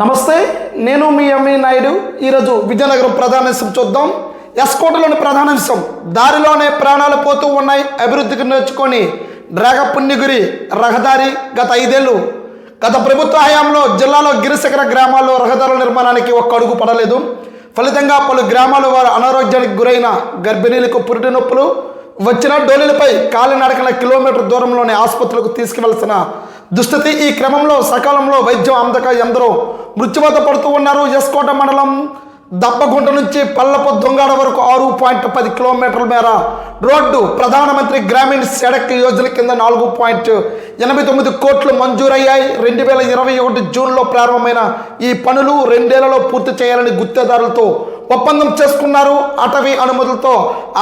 నమస్తే నేను మీ ఎంవి నాయుడు. ఈరోజు విజయనగరం ప్రధానాంశం చూద్దాం. ఎస్కోటలోని ప్రధానాంశం దారిలోనే ప్రాణాలు పోతూ ఉన్నాయి అభివృద్ధికి నేర్చుకొని డ్రాగపుణ్యగిరి రహదారి గత ఐదేళ్ళు. గత ప్రభుత్వ హయాంలో జిల్లాలో గిరిశిఖర గ్రామాల్లో రహదారుల నిర్మాణానికి ఒక్క అడుగు పడలేదు. ఫలితంగా పలు గ్రామాల వారు అనారోగ్యానికి గురైన గర్భిణీలకు పురిటి నొప్పులు. వచ్చిన డోలీలపై కాలినడకన కిలోమీటర్ దూరంలోని ఆసుపత్రులకు తీసుకువెళ్సిన దుస్థితి ఈ క్రమంలో సకాలంలో వైద్యం అందక ఎందరో మృత్యువత పడుతూ ఉన్నారు. ఎస్కోట మండలం దప్పగుంట నుంచి పల్లపు దొంగాడ వరకు ఆరు పాయింట్ పది కిలోమీటర్ల మేర రోడ్డు ప్రధానమంత్రి గ్రామీణ సడక్ యోజన కింద నాలుగు పాయింట్ ఎనభై తొమ్మిది కోట్లు మంజూరయ్యాయి. రెండు వేల ఇరవై ఒకటి జూన్లో ప్రారంభమైన ఈ పనులు రెండేళ్ళలో పూర్తి చేయాలని గుత్తేదారులతో ఒప్పందం చేసుకున్నారు. అటవీ అనుమతులతో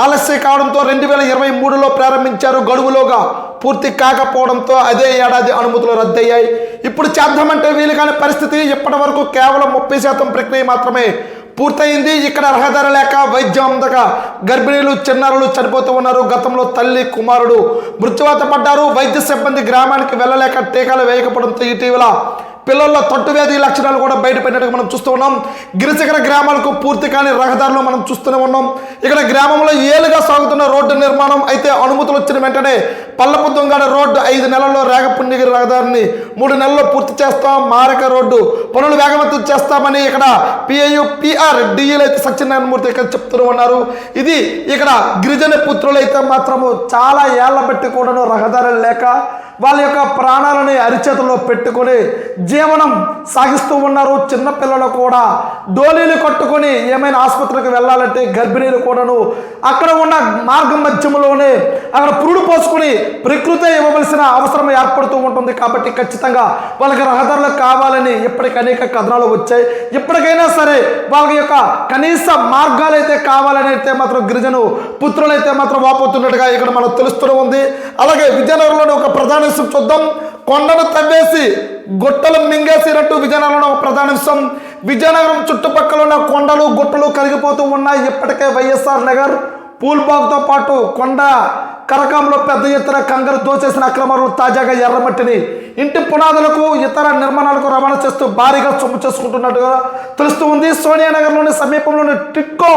ఆలస్యం కావడంతో రెండు వేల ఇరవై మూడులో ప్రారంభించారు. గడువులోగా పూర్తి కాకపోవడంతో అదే ఏడాది అనుమతులు రద్దయ్యాయి. ఇప్పుడు చేద్దామంటే వీలు కాని పరిస్థితి ఇప్పటి వరకు కేవలం ముప్పై శాతం ప్రక్రియ మాత్రమే పూర్తయింది. ఇక్కడ రహదారి లేక వైద్యం అందక గర్భిణీలు చిన్నారులు చనిపోతూ ఉన్నారు. గతంలో తల్లి కుమారుడు మృత్యువాత పడ్డారు. వైద్య సిబ్బంది గ్రామానికి వెళ్ళలేక టీకాలు వేయకపోవడంతో ఇటీవల పిల్లల్లో తట్టు వ్యాధి లక్షణాలు కూడా బయటపడినట్టుగా మనం చూస్తూ ఉన్నాం. గిరిశిఖర గ్రామాలకు పూర్తి కాని రహదారులు మనం చూస్తూనే ఉన్నాం. ఇక్కడ గ్రామంలో ఏలుగా సాగుతున్న రోడ్డు నిర్మాణం అయితే అనుమతులు వచ్చిన వెంటనే పల్లపు దొంగడ రోడ్డు ఐదు నెలల్లో రేగపుణ్యగిరి రహదారిని మూడు నెలల్లో పూర్తి చేస్తాం. మారక రోడ్డు పనులు వేగవంతం చేస్తామని ఇక్కడ పిఐయు పిఆర్ డిఈలు అయితే సత్యనారాయణమూర్తి ఇక్కడ చెప్తూ ఉన్నారు. ఇది ఇక్కడ గిరిజన పుత్రులు అయితే మాత్రము చాలా ఏళ్ళ బట్టి కూడాను రహదారులు లేక వాళ్ళ యొక్క ప్రాణాలని అరిచేతలో పెట్టుకొని జీవనం సాగిస్తూ ఉన్నారు. చిన్నపిల్లలు కూడా డోలీలు కట్టుకొని ఏమైనా ఆసుపత్రికి వెళ్ళాలంటే గర్భిణీలు కూడాను అక్కడ ఉన్న మార్గం మధ్యలోనే అక్కడ పురుడు పోసుకొని ప్రకృతి ఇవ్వవలసిన అవసరం ఏర్పడుతూ ఉంటుంది కాబట్టి ఖచ్చితంగా వాళ్ళకి రహదారులు కావాలని ఇప్పటికి అనేక కథనాలు వచ్చాయి. ఇప్పటికైనా సరే వాళ్ళ యొక్క కనీస మార్గాలు అయితే కావాలని అయితే మాత్రం గిరిజను పుత్రులైతే మాత్రం వాపోతున్నట్టుగా ఇక్కడ మనకు తెలుస్తూనే ఉంది. అలాగే విజయనగరంలోని ఒక ప్రధాన విషయం చూద్దాం. కొండను తవ్వేసి గుట్టలు మింగేసినట్టు విజయనగరంలో ఒక ప్రధాన విషయం విజయనగరం చుట్టుపక్కల ఉన్న కొండలు గుట్టలు కరిగిపోతూ ఉన్నాయి. ఇప్పటికే వైఎస్ఆర్ నగర్ పూల్బాగ్తో పాటు కొండ కరకంలో పెద్ద ఎత్తున కంగరు దోచేసిన అక్రమాలు తాజాగా ఎర్రమట్టిని ఇంటి పునాదులకు ఇతర నిర్మాణాలకు రవాణా చేస్తూ భారీగా సొమ్ము చేసుకుంటున్నట్టుగా తెలుస్తూ ఉంది సోనియా నగర్లోని సమీపంలోని టిక్కో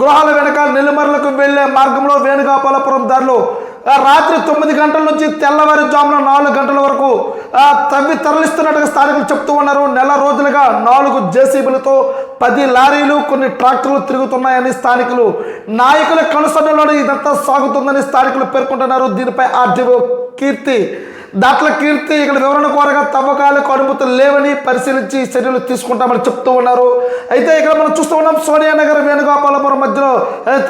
గృహాల వెనక నెల్లిమర్లకు వెళ్ళే మార్గంలో వేణుగోపాలపురం దారిలో రాత్రి తొమ్మిది గంటల నుంచి తెల్లవారుజామున నాలుగు గంటల వరకు తవ్వి తరలిస్తున్నట్టుగా స్థానికులు చెప్తూ ఉన్నారు. నెల రోజులుగా నాలుగు జేసీబీలతో పది లారీలు కొన్ని ట్రాక్టర్లు తిరుగుతున్నాయని స్థానికులు. నాయకుల కనుసన్నలోనే ఇదంతా సాగుతుందని స్థానికులు పేర్కొంటున్నారు. దీనిపై ఆర్డీఓ కీర్తి దాంట్లో కీర్తి ఇక్కడ వివరణ కోరగా తవ్వకాలకు అనుమతులు లేవని పరిశీలించి చర్యలు తీసుకుంటామని చెప్తూ ఉన్నారు. అయితే ఇక్కడ మనం చూస్తూ ఉన్నాం సోనియా నగర్ వేణుగోపాలపురం మధ్యలో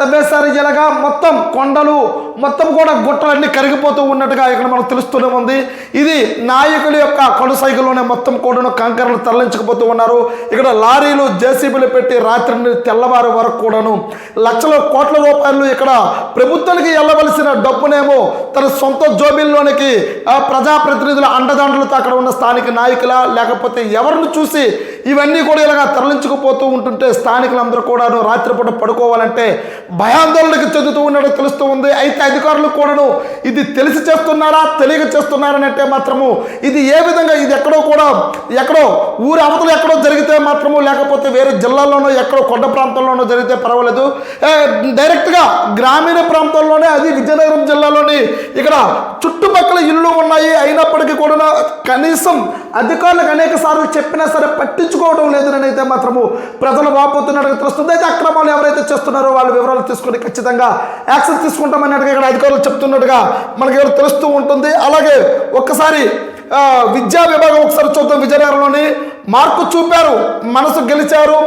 తవ్వేసారి తవ్వేశారు మొత్తం కొండలు మొత్తం కూడా గుట్టలన్నీ కరిగిపోతూ ఉన్నట్టుగా ఇక్కడ మనం తెలుస్తూనే ఉంది. ఇది నాయకుల యొక్క కొనసాగిలోనే మొత్తం కూడాను కంకరలు తరలించకపోతూ ఉన్నారు. ఇక్కడ లారీలు జేసీబీలు పెట్టి రాత్రి నుండి తెల్లవారు వరకు కూడాను లక్షల కోట్ల రూపాయలు ఇక్కడ ప్రభుత్వానికి వెళ్ళవలసిన డబ్బునేమో తన సొంత జోబీల్లోనికి ప్రజాప్రతినిధుల అండదండలతో అక్కడ ఉన్న స్థానిక నాయకుల లేకపోతే ఎవరిని చూసి ఇవన్నీ కూడా ఇలాగా తరలించుకుపోతూ ఉంటుంటే స్థానికులందరూ కూడాను రాత్రిపూట పడుకోవాలంటే భయాందోళనకు చెందుతూ ఉన్నట్టు తెలుస్తూ ఉంది. అయితే అధికారులు కూడాను ఇది తెలిసి చేస్తున్నారా తెలియక చేస్తున్నారనంటే మాత్రము ఇది ఏ విధంగా ఇది ఎక్కడో కూడా ఎక్కడో ఊరి అవతలు ఎక్కడో జరిగితే మాత్రము లేకపోతే వేరే జిల్లాల్లోనో ఎక్కడో కొండ ప్రాంతంలోనో జరిగితే పర్వాలేదు. డైరెక్ట్గా గ్రామీణ ప్రాంతాల్లోనే అది విజయనగరం జిల్లాలోని ఇక్కడ చుట్టుపక్కల ఇళ్ళు ఉన్నాయి. అయినప్పటికీ కూడా కనీసం అధికారులకు అనేక సార్లు చెప్పినా సరే పట్టించుకోవడం లేదని అయితే మాత్రము ప్రజలు వాపోతున్నట్టుగా తెలుస్తుంది. అయితే అక్రమాలు ఎవరైతే చేస్తున్నారో వాళ్ళ వివరాలు తీసుకుని ఖచ్చితంగా యాక్షన్ తీసుకుంటామన్నట్టుగా ఇక్కడ అధికారులు చెప్తున్నట్టుగా మనకి ఎవరు తెలుస్తూ ఉంటుంది. అలాగే ఒక్కసారి విద్యా విభాగం ఒకసారి చూద్దాం. విజయనగరంలోని మార్కు చూపారు. మనసు గెలిచారు.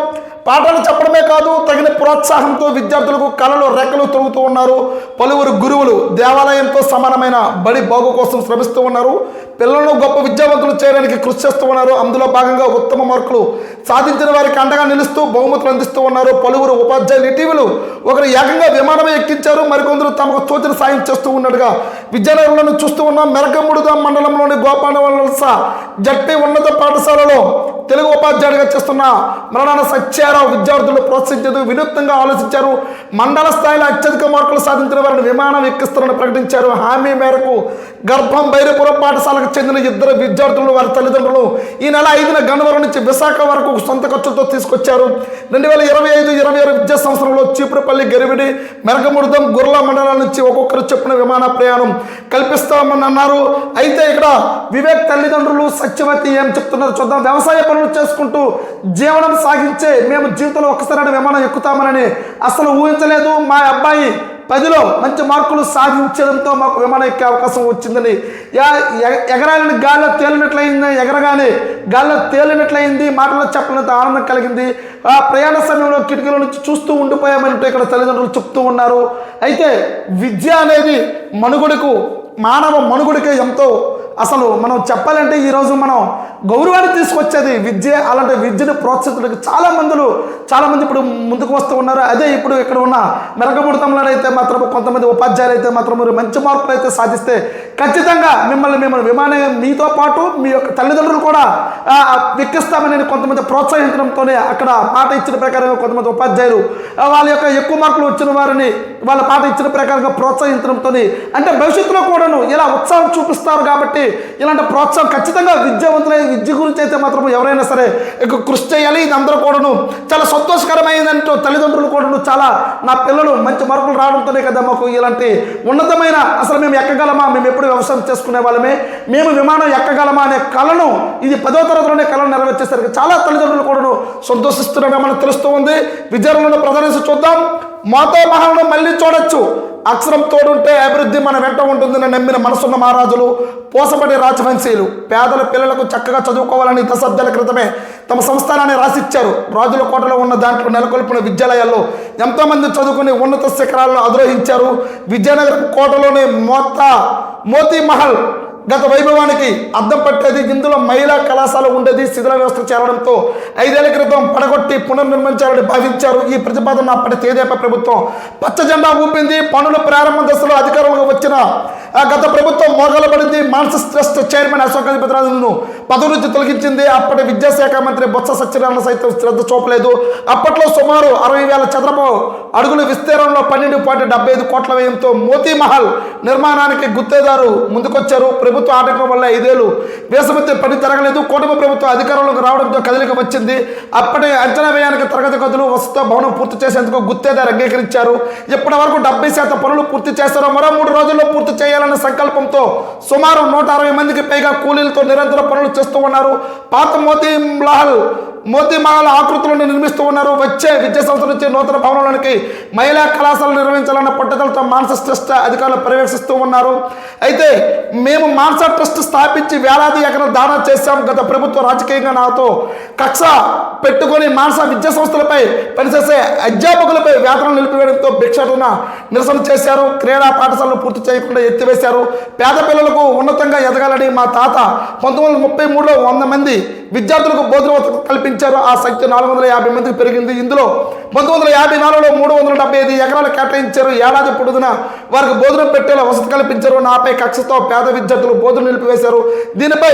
పాఠాలు చెప్పడమే కాదు తగిన ప్రోత్సాహంతో విద్యార్థులకు కళలు రెక్కలు తొలుగుతూ ఉన్నారు. పలువురు గురువులు దేవాలయంతో సమానమైన బడి బాగు కోసం శ్రమిస్తూ ఉన్నారు. పిల్లలను గొప్ప విద్యావంతులు చేయడానికి కృషి చేస్తూ ఉన్నారు. అందులో భాగంగా ఉత్తమ మార్కులు సాధించిన వారికి అండగా నిలుస్తూ బహుమతులు అందిస్తూ ఉన్నారు. పలువురు ఉపాధ్యాయులు ఇటీవలు ఒకరు ఏకంగా విమానమే ఎక్కించారు. మరికొందరు తమకు తోచిన సాయం చేస్తూ ఉన్నట్టుగా విద్యానగరంలో చూస్తూ ఉన్నాం. మెరకముడుగా మండలంలోని గోపాలవలస జట్టి ఉన్నత పాఠశాలలో తెలుగు ఉపాధ్యాయుడిగా చేస్తున్న మరణాన సత్యారావు విద్యార్థులు ప్రోత్సహించేందుకు వినూత్నంగా ఆలోచించారు. మండల స్థాయిలో అత్యధిక మార్కులు సాధించిన వారిని విమానం ఎక్కిస్తారని ప్రకటించారు. హామీ మేరకు గర్భం బైరపురం పాఠశాలకు చెందిన ఇద్దరు విద్యార్థులు వారి తల్లిదండ్రులు ఈ నెల ఐదున గన్నవరం నుంచి విశాఖ వరకు సొంత ఖర్చులతో తీసుకొచ్చారు. రెండు వేల ఇరవై ఐదు ఇరవై ఆరు విద్యా సంవత్సరంలో చీపురుపల్లి గరివిడి మెరగముడదం గుర్ల మండలాల నుంచి ఒక్కొక్కరు చెప్పిన విమాన ప్రయాణం కల్పిస్తామని అన్నారు. అయితే ఇక్కడ వివేక్ తల్లిదండ్రులు సత్యవతి ఏం చెప్తున్నారు చూద్దాం. వ్యవసాయ పనులు చేసుకుంటూ జీవనం సాగించే మేము జీవితంలో ఒకసారి విమానం ఎక్కుతామని అసలు ఊహించలేదు. మా అబ్బాయి పదిలో మంచి మార్కులు సాధించడంతో మాకు విమానం ఎక్కే అవకాశం వచ్చిందని. ఎగరాలని గాల్లో తేలినట్లయింది ఎగరగానే గాల్లో తేలినట్లయింది మాటలో చెప్పలేంత ఆనందం కలిగింది. ఆ ప్రయాణ సమయంలో కిటికీల నుంచి చూస్తూ ఉండిపోయామని ఇక్కడ తల్లిదండ్రులు చెప్తూ ఉన్నారు. అయితే విద్య అనేది మనుగడకు మానవ మనుగుడికే ఎంతో అసలు మనం చెప్పాలంటే ఈరోజు మనం గౌరవాన్ని తీసుకొచ్చేది విద్య అలాంటి విద్యను ప్రోత్సహించడానికి చాలా మందులు చాలామంది ఇప్పుడు ముందుకు వస్తూ ఉన్నారు. అదే ఇప్పుడు ఇక్కడ ఉన్న మెరగబుడతంలో అయితే మాత్రం కొంతమంది ఉపాధ్యాయులు అయితే మాత్రం మీరు మంచి మార్కులు అయితే సాధిస్తే ఖచ్చితంగా మిమ్మల్ని మిమ్మల్ని విమానం మీతో పాటు మీ యొక్క తల్లిదండ్రులు కూడా ఎక్కిస్తామని నేను కొంతమంది ప్రోత్సహించడంతోనే అక్కడ పాట ఇచ్చిన ప్రకారంగా కొంతమంది ఉపాధ్యాయులు వాళ్ళ యొక్క ఎక్కువ మార్కులు వచ్చిన వారిని వాళ్ళ పాట ఇచ్చిన ప్రకారంగా ప్రోత్సహించడంతో అంటే భవిష్యత్తులో కూడాను ఇలా ఉత్సాహం చూపిస్తారు కాబట్టి ఇలాంటి ప్రోత్సాహం ఖచ్చితంగా విద్యావంతులైన విద్య గురించి అయితే మాత్రం ఎవరైనా సరే కృషి చేయాలి. ఇది అందరూ కూడాను చాలా సంతోషకరమైందంటూ తల్లిదండ్రులు కూడాను చాలా నా పిల్లలు మంచి మార్కులు రావడంతోనే కదా మాకు ఇలాంటి ఉన్నతమైన అసలు మేము ఎక్కగలమా? మేము ఎప్పుడు వ్యవసాయం చేసుకునే వాళ్ళమే. మేము విమానం ఎక్కగలమా అనే కళను ఇది పదో తరగతిలోనే కళను నెరవేర్చేసరికి చాలా తల్లిదండ్రులు కూడాను సంతోషిస్తున్నారని మనకు తెలుస్తూ ఉంది. విద్యార్థులను ప్రదర్శించి చూద్దాం. మాతో మహాలను మళ్ళీ చూడొచ్చు. అక్షరం తోడుంటే అభివృద్ధి మన వెంట ఉంటుందని నమ్మిన మనసున్న మహారాజులు పోసపడి రాజవంశీయులు పేదల పిల్లలకు చక్కగా చదువుకోవాలని దశాబ్దాల క్రితమే తమ సంస్థానాన్ని రాసిచ్చారు. రాజుల కోటలో ఉన్న దాంట్లో నెలకొల్పిన విద్యాలయాల్లో ఎంతోమంది చదువుకుని ఉన్నత శిఖరాలను అధిరోహించారు. విజయనగరం కోటలోని మోత మోతీ మహల్ గత వైభవానికి అద్దం పట్టేది ఇందులో మహిళా కళాశాల ఉండేది శిథిల వ్యవస్థ చేరడంతో ఐదేళ్ళ క్రితం పడగొట్టి పునర్నిర్మించాలని భావించారు. ఈ ప్రతిపాదన అప్పటి తేదేప ప్రభుత్వం. పచ్చ జెండా ఊపింది. పనుల ప్రారంభ దశలో అధికారంలోకి వచ్చిన గత ప్రభుత్వం మోగలబడింది మాన్సస్ ట్రస్ట్ చైర్మన్ అశోక్ గజపతిరాజును పదవి నుంచి తొలగించింది. అప్పటి విద్యాశాఖ మంత్రి బొత్స సత్యనారాయణ సైతం శ్రద్ధ చూపలేదు. అప్పట్లో సుమారు అరవై వేల చదరపు అడుగుల విస్తీర్ణంలో పన్నెండు పాయింట్ డెబ్బై ఐదు కోట్ల వ్యయంతో మోతీ మహల్ నిర్మాణానికి గుత్తేదారు ముందుకొచ్చారు. ప్రభుత్వ ఆటంకం వల్ల ఐదేళ్ళు వేసవితే పని జరగలేదు. కూటమి ప్రభుత్వం అధికారంలోకి రావడంతో కదలిక వచ్చింది. అప్పటి అంచనా వ్యయానికి తరగతి గదులు వసతి భవనం పూర్తి చేసేందుకు గుత్తేదారు అంగీకరించారు. ఇప్పటి వరకు డెబ్బై శాతం పనులు పూర్తి చేస్తారో మరో మూడు రోజుల్లో పూర్తి చేయాలి చేయాలన్న సంకల్పంతో సుమారు నూట అరవై మందికి పైగా కూలీలతో నిరంతర పనులు చేస్తూ ఉన్నారు. పాత మోతీ మహల్ మోతీ ఆకృతులను నిర్మిస్తూ ఉన్నారు. వచ్చే విద్యా సంస్థ నుంచి నూతన భవనంలోనికి మహిళా కళాశాలలు నిర్వహించాలన్న పట్టుదలతో మానస ట్రస్ట్ అధికారులు పర్యవేక్షిస్తూ ఉన్నారు. అయితే మేము మాన్సా ట్రస్ట్ స్థాపించి వేలాది ఎకరాల దానా చేశాం గత ప్రభుత్వం రాజకీయంగా నాతో. కక్ష పెట్టుకొని మాన్సా విద్యా సంస్థలపై పనిచేసే అధ్యాపకులపై వేతనం నిలిపివేయడంతో భిక్షాటన నిరసన చేశారు. క్రీడా పాఠశాలను పూర్తి చేయకుండా ఎత్తివేశారు. పేద పిల్లలకు ఉన్నతంగా ఎదగాలని మా తాత పంతొమ్మిది వందల ముప్పై మూడులో వంద మంది విద్యార్థులకు బోధన కల్పించారు. కల్పించారు ఆ సంఖ్య నాలుగు వందల యాభై మందికి పెరిగింది. ఇందులో పంతొమ్మిది వందల యాభై నాలుగులో మూడు వందల డెబ్బై ఐదు ఎకరాలు కేటాయించారు. ఏడాది పొడుగున వారికి భోజనం పెట్టేలా వసతి కల్పించారు. నాపై కక్షతో పేద విద్యార్థులు భోజనం నిలిపివేశారు. దీనిపై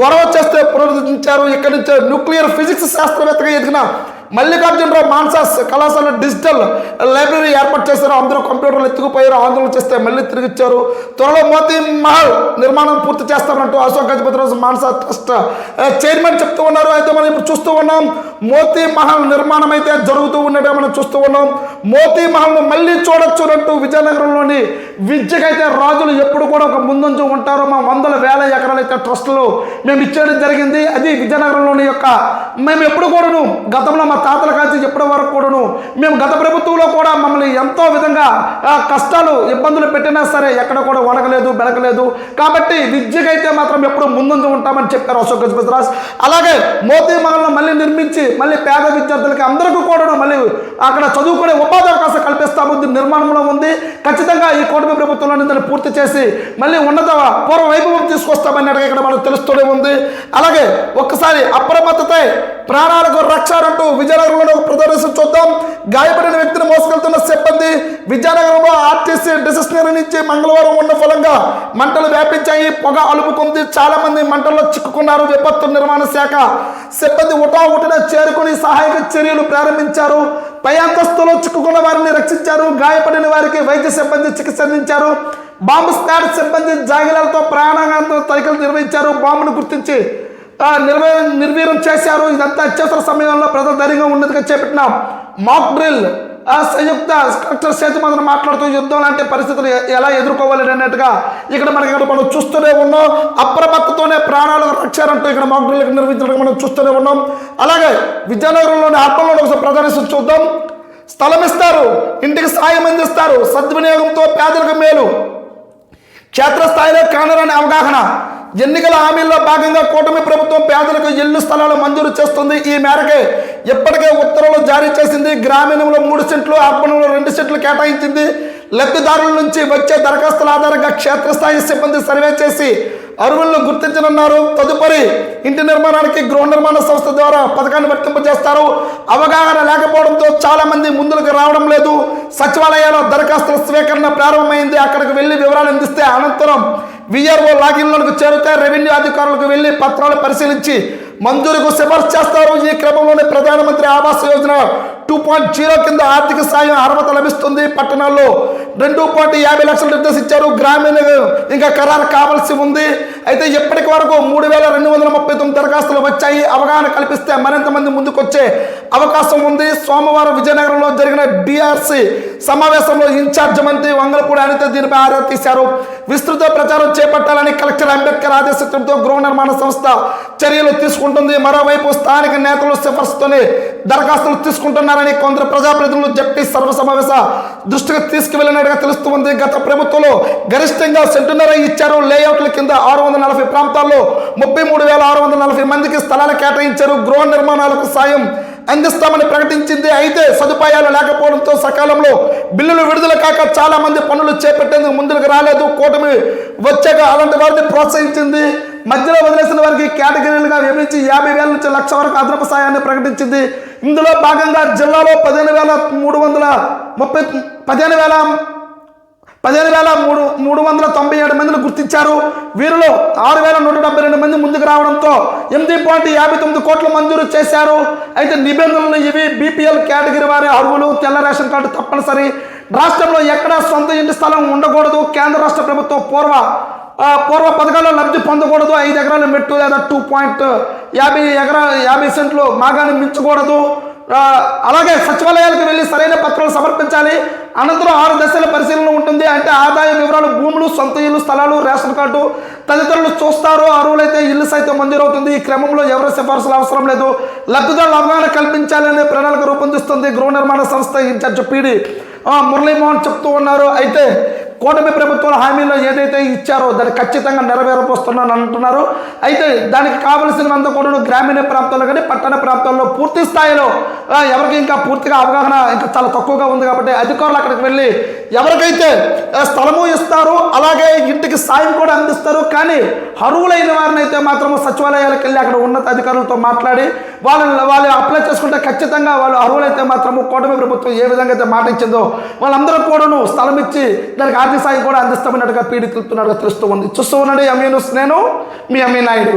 గొడవ చేస్తే పునరుద్ధరించారు. ఇక్కడి నుంచి న్యూక్లియర్ ఫిజిక్స్ శాస్త్రవేత్తగా ఎదిగిన మల్లికార్జునరావు మాన్సాస్ కళాశాల డిజిటల్ లైబ్రరీ ఏర్పాటు చేశారు. అందరూ కంప్యూటర్లు ఎత్తుకుపోయారు ఆందోళన చేస్తే మళ్ళీ తిరిగిచ్చారు. త్వరలో మోతీ మహల్ నిర్మాణం పూర్తి చేస్తారన్నట్టు అశోక్ గజపతిరాజు మాన్సా ట్రస్ట్ చైర్మన్ చెప్తూ ఉన్నారు. అయితే మనం ఇప్పుడు చూస్తూ ఉన్నాం మోతీ మహల్ నిర్మాణం అయితే జరుగుతూ ఉండడం మనం చూస్తూ ఉన్నాం. మోతీ మహల్ను మళ్ళీ చూడొచ్చునంటూ విజయనగరంలోని విద్యకైతే రాజులు ఎప్పుడు కూడా ఒక ముందంజు ఉంటారో మా వందల వేల ఎకరాలైతే ట్రస్టులు మేము ఇచ్చేయడం జరిగింది. అది విజయనగరంలోని యొక్క మేము ఎప్పుడు కూడాను గతంలో మా తాతల కాల్చి ఎప్పటి వరకు కూడాను మేము గత ప్రభుత్వంలో కూడా మమ్మల్ని ఎంతో విధంగా కష్టాలు ఇబ్బందులు పెట్టినా సరే ఎక్కడ కూడా వడగలేదు బెడకలేదు కాబట్టి విద్యకైతే మాత్రం ఎప్పుడు ముందంజు ఉంటామని చెప్పారు అశోక్ గజపతిరాజ్. అలాగే మోతీ మహల్ను మళ్ళీ నిర్మించి మళ్ళీ పేద విద్యార్థులకి అందరికీ కూడాను మళ్ళీ అక్కడ చదువుకునే ఉపాధి అవకాశం కల్పిస్తాము నిర్మాణంలో ఉంది. ఖచ్చితంగా ఈ కూటమి ప్రభుత్వంలో దాన్ని పూర్తి చేసి మళ్ళీ ఉన్నత పూర్వ వైభవం అడిగి ఇక్కడ మనకు తెలుస్తూనే ఉంది. అలాగే ఒక్కసారి అప్రమత్తతే ప్రాణాలకు రక్షారంటూ విజయనగరంలో ప్రదర్శన చూద్దాం. గాయపడిన వ్యక్తిని మోసుకెళ్తున్న సిబ్బంది విజయనగరంలో ఆర్టీసీ డిసిషనరీ నుంచి మంగళవారం ఉన్న ఫలంగా మంటలు వ్యాపించాయి. పొగ అలుపుకుంది చాలా మంది మంటల్లో చిక్కుకున్నారు. విపత్తు నిర్మాణ శాఖ సిబ్బంది ఉటావుటిన చేరుకుని సహాయక చర్యలు ప్రారంభించారు. పై అంతస్తులో చిక్కుకున్న వారిని రక్షించారు గాయపడిన వారికి వైద్య సిబ్బంది చికిత్స అందించారు. బాంబు స్క్వాడ్ సిబ్బంది జాగిలాలతో ప్రాణాంగంతో తనిఖీలు నిర్వహించారు. బాంబును గుర్తించి నిర్వీ నిర్వీర్యం చేశారు. ఇదంతా అత్యవసర సమయంలో ప్రజలు ధైర్యంగా ఉన్నదిగా చేపట్టిన మాక్ డ్రిల్ ఆ సంయుక్త కలెక్టర్ సేతుమందరం మాట్లాడుతూ యుద్ధం లాంటి పరిస్థితులు ఎలా ఎదుర్కోవాలి అన్నట్టుగా ఇక్కడ మనకి ఇక్కడ మనం చూస్తూనే ఉన్నాం. అప్రమత్తతోనే ప్రాణాలు రక్షారంటూ ఇక్కడ మాక్ ఇక్కడ నిర్వహించడం మనం చూస్తూనే ఉన్నాం. అలాగే విజయనగరంలోని ఆత్మలో ఒకసారి ప్రదర్శన చూద్దాం. స్థలం ఇస్తారు ఇంటికి సాయం అందిస్తారు సద్వినియోగంతో పేదలకు మేలు. క్షేత్రస్థాయిలో కానరాని అవగాహన ఎన్నికల హామీల్లో భాగంగా కూటమి ప్రభుత్వం పేదలకు ఇల్లు స్థలాలు మంజూరు చేస్తుంది. ఈ మేరకే ఇప్పటికే ఉత్తర్వులు జారీ చేసింది. గ్రామీణంలో మూడు సెంట్లు అర్బన్లో రెండు సెంట్లు కేటాయించింది. లబ్ధిదారుల నుంచి వచ్చే దరఖాస్తుల ఆధారంగా క్షేత్రస్థాయి సిబ్బంది సర్వే చేసి అరువులను గుర్తించనున్నారు. తదుపరి ఇంటి నిర్మాణానికి గృహ నిర్మాణ సంస్థ ద్వారా పథకాన్ని వర్తింపజేస్తారు. అవగాహన లేకపోవడంతో చాలా మంది ముందుకు రావడం లేదు. సచివాలయాల్లో దరఖాస్తుల స్వీకరణ ప్రారంభమైంది. అక్కడికి వెళ్ళి వివరాలు అందిస్తే అనంతరం విఆర్ఓ లాగిన్లకు చేరితే రెవెన్యూ అధికారులకు వెళ్ళి పత్రాలు పరిశీలించి మంజూరుకు సిఫార్సు చేస్తారు. ఈ క్రమంలోనే Pradhanmantri Awas Yojana two point zero కింద ఆర్థిక సాయం అర్హత లభిస్తుంది. పట్టణాల్లో రెండు పాయింట్ యాభై లక్షలు నిర్దేశించారు. గ్రామీణ ఇంకా ఖరారు కావాల్సి ఉంది. అయితే ఇప్పటికి వరకు మూడు వేల రెండు వందల ముప్పై తొమ్మిది దరఖాస్తులు వచ్చాయి. అవగాహన కల్పిస్తే మరింత మంది ముందుకొచ్చే అవకాశం ఉంది. సోమవారం విజయనగరంలో జరిగిన డిఆర్సి సమావేశంలో ఇన్ఛార్జ్ మంత్రి వంగలపూడి అనిత దీనిపై ఆరా తీశారు. విస్తృత ప్రచారం చేపట్టాలని కలెక్టర్ అంబేద్కర్ ఆదేశంతో గృహ నిర్మాణ సంస్థ చర్యలు తీసుకుంటుంది. మరోవైపు స్థానిక నేతలు సిఫార్సుతోనే దరఖాస్తులు తీసుకుంటున్నారని కొందరు ప్రజాప్రతినిధులు జట్టి సర్వ సమావేశ దృష్టికి తీసుకువెళ్ళినట్టుగా తెలుస్తుంది. గత ప్రభుత్వంలో గరిష్టంగా సెంటున్నర ఇచ్చారు. లేఅవుట్ల కింద ఆరు వందల నలభై ప్రాంతాల్లో ముప్పై మూడు వేల ఆరు వందల నలభై మందికి స్థలాలు కేటాయించారు. గృహ నిర్మాణాలకు సాయం అందిస్తామని ప్రకటించింది. అయితే సదుపాయాలు లేకపోవడంతో సకాలంలో బిల్లులు విడుదల కాక చాలా మంది పనులు చేపట్టేందుకు ముందుకు రాలేదు. కూటమి వచ్చాక అలాంటి వారిని ప్రోత్సహించింది. మధ్యలో వదిలేసిన వారికి కేటగిరీలుగా విభజించి యాభై వేల నుంచి లక్ష వరకు అదనపు సాయాన్ని ప్రకటించింది. ఇందులో భాగంగా జిల్లాలో పదిహేను వేల మూడు వందల ముప్పై పదిహేను వేల పదిహేను వేల మూడు మూడు వందల తొంభై ఏడు మందిని గుర్తించారు. వీరిలో ఆరు వేల నూట డెబ్బై రెండు ముందుకు రావడంతో ఎనిమిది పాయింట్ యాభై తొమ్మిది కోట్లు మంజూరు చేశారు. అయితే నిబంధనలు ఇవి బీపీఎల్ కేటగిరీ వారి అర్హులు తెల్ల రేషన్ కార్డు తప్పనిసరి. రాష్ట్రంలో ఎక్కడా సొంత ఇంటి స్థలం ఉండకూడదు. కేంద్ర రాష్ట్ర ప్రభుత్వం పూర్వ పూర్వ పథకాల్లో లబ్ధి పొందకూడదు. ఐదు ఎకరాల మెట్టు లేదా టూ పాయింట్ యాభై ఎకరా యాభై సెంట్లు మాగాన్ని మించకూడదు. అలాగే సచివాలయాలకు వెళ్ళి సరైన పత్రాలు సమర్పించాలి. అనంతరం ఆరు దశల పరిశీలన ఉంటుంది. అంటే ఆదాయ వివరాలు భూములు సొంత ఇల్లు స్థలాలు రేషన్ కార్డు తదితరులు చూస్తారు. అరువులైతే ఇల్లు సైతం మంజూరవుతుంది ఈ క్రమంలో ఎవరి సిఫార్సులు అవసరం లేదు. లబ్ధిదారుల అవగాహన కల్పించాలనే ప్రణాళిక రూపొందిస్తుంది గృహ నిర్మాణ సంస్థ ఇన్ఛార్జ్ పీడి. ఆ, మురళీమోహన్ చెప్తూ ఉన్నారు. అయితే కూటమి ప్రభుత్వం హామీలో ఏదైతే ఇచ్చారో దాన్ని ఖచ్చితంగా నెరవేరపోస్తున్నాను అంటున్నారు. అయితే దానికి కావలసినంత కూడా గ్రామీణ ప్రాంతాల్లో కానీ పట్టణ ప్రాంతాల్లో పూర్తి స్థాయిలో ఎవరికి ఇంకా పూర్తిగా అవగాహన ఇంకా చాలా తక్కువగా ఉంది కాబట్టి అధికారులు అక్కడికి వెళ్ళి ఎవరికైతే స్థలము ఇస్తారు అలాగే ఇంటికి సాయం కూడా అందిస్తారు. కానీ అరువులైన వారిని అయితే మాత్రం సచివాలయాలకు వెళ్ళి అక్కడ ఉన్నత అధికారులతో మాట్లాడి వాళ్ళని వాళ్ళు అప్లై చేసుకుంటే ఖచ్చితంగా వాళ్ళు అర్హులైతే మాత్రము కూటమి ప్రభుత్వం ఏ విధంగా అయితే మాట ఇచ్చిందో వాళ్ళందరూ కూడాను స్థలం ఇచ్చి దానికి ఆర్థిక సాయం కూడా అందిస్తామన్నట్టుగా పీడి తెలుస్తూ ఉంది. చూస్తూ ఉండండి ఎంఏ నేను మీ ఎంఏ నాయుడు